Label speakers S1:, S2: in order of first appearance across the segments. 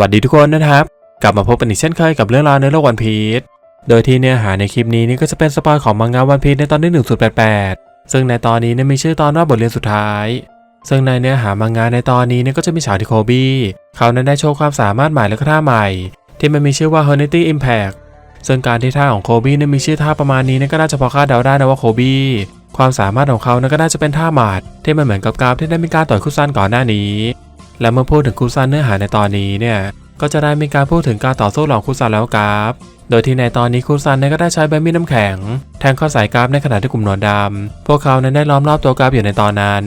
S1: วัสดีทุกคนนะครับ กลับมาพบกันอีกเช่นเคยกับเรื่องราวในโลกวันพีชโดยที่เนื้อหาในคลิปนี้นี่ก็จะเป็นสปอยของมังงะวันพีชในตอนที่ 1088 ซึ่งในตอนนี้เนี่ยมีชื่อตอนว่าบทเรียนสุดท้าย ซึ่งในเนื้อหามังงะในตอนนี้เนี่ยก็จะมีฉากที่โคบี้เขานั้นได้โชว์ความสามารถใหม่และก็ท่าใหม่ ที่มันมีชื่อว่า Hornety Impact ซึ่งการที่ท่าของโคบี้เนี่ยมีชื่อท่าประมาณนี้เนี่ยก็น่าจะพอคาดเดาได้นะว่าโคบี้ความสามารถของเขาเนี่ยก็น่าจะเป็นท่าหมาดที่มันเหมือนกับกราฟที่ได้มีการต่อยคุซันก่อนหน้านี้ และเมื่อพูดถึงคุซันเนื้อหาในตอนนี้เนี่ยก็จะได้มีการพูดถึงการต่อสู้หว่างคุซันแล้วกราฟโดยที่ในตอนนี้คุซันเนี่ยก็ได้ใช้ใบมีดน้ำแข็ง แทงเข้าใส่กราฟในขณะที่กลุ่มหนวดดำพวกเขานั้นได้ล้อมรอบตัวกราฟอยู่ในตอนนั้น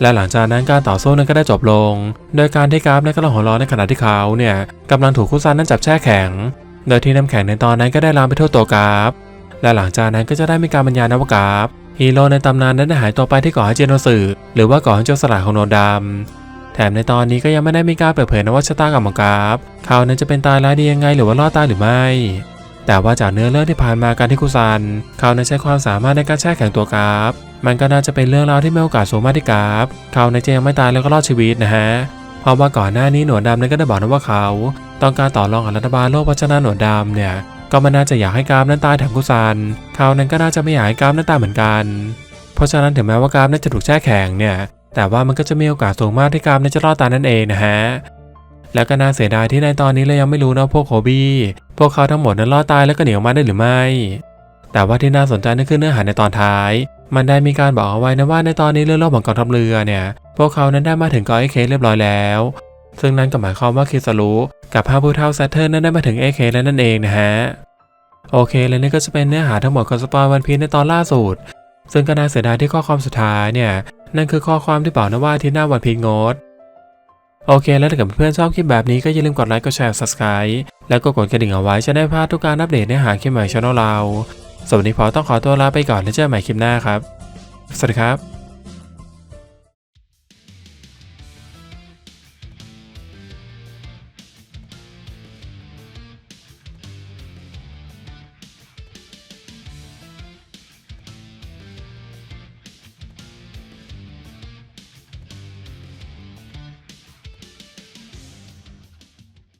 S1: และหลังจากนั้นการต่อสู้นั้นก็ได้จบลง โดยการที่กราฟนั้นก็ลังหัวร้อนในขณะที่เขาเนี่ยกำลังถูกคุซันนั้นจับแช่แข็ง โดยที่น้ำแข็งในตอนนั้นก็ได้ลามไปทั่วตัวกราฟ และหลังจากนั้นก็จะได้มีการบรรยายนวกราฟฮีโร่ในตำนานนั้นได้หายตัวไปที่เกาะฮัจิโนสึหรือว่าเกาะฮันโจสลัดของโนดำ แถมในตอนนี้ก็ยังไม่ได้มีการเปิดเผยนะว่าชะตากรรมของกราฟเขานั้นจะเป็นตายร้ายดียังไงหรือว่ารอดตายหรือไม่ แต่ว่าจากเนื้อเรื่องที่ผ่านมาการที่คุซัน เขานั้นใช้ความสามารถในการแช่แข็งตัวกราฟ มันก็น่าจะเป็นเรื่องราวที่มีโอกาสสูงมากที่กราฟ เขาในจะยังไม่ตายแล้วก็รอดชีวิตนะฮะ เพราะว่าก่อนหน้านี้หนวดดำนั้นก็ได้บอกนะว่าเขา ต้องการต่อรองกับรัฐบาลโลกเพราะฉะนั้นหนวดดำเนี่ย ก็ม่น่าจะอยากให้กราฟนั้นตายแถมคุซัน เขานั้นก็น่าจะไม่อยากให้กราฟนั้นตายเหมือนกัน เพราะฉะนั้นถึงแม้ว่ากราฟนั้นจะถูกแช่แข็งเนี่ย แต่ว่ามันก็จะมีโอกาสสูงมากที่กราฟนั้นจะรอดตายนั่นเองนะฮะแล้วก็น่าเสียดายที่ในตอนนี้เรายังไม่รู้นะพวกโคบี้ พวกเขาทั้งหมดนั้นรอดตายแล้วก็หนีออกมาได้หรือไม่ แต่ว่าที่น่าสนใจนั่นคือเนื้อหาในตอนท้าย มันได้มีการบอกเอาไว้นะว่าในตอนนี้เรือรบของกองทัพเรือเนี่ย พวกเขานั้นได้มาถึงกาะเอเคเรียบร้อยแล้ว ซึ่งนั่นก็หมายความว่าคิสรุกับพาผู้เท่าแซตเทิร์นนั้นได้มาถึงเอเคแล้วนั่นเองนะฮะ โอเคและนี่ก็จะเป็นเนื้อหาทั้งหมดของสปอยวันพีในตอนล่าสุด ซึ่งก็น่าเสียดายที่ข้อความสุดท้ายเนี่ย นั่นคือข้อความที่บอกนะว่าที่หน้าวันพีงดโอเค แล้วถ้าเกิดเพื่อนๆชอบคลิปแบบนี้ก็อย่าลืมกดไลค์ กดแชร์ subscribe แล้วก็กดกระดิ่งเอาไว้จะได้พลาดทุกการอัปเดตเนื้อหาคลิปใหม่ช่องเราสวัสดีพอต้องขอตัวลาไปก่อนแล้วเจอกันใหม่คลิปหน้าครับ สวัสดีครับ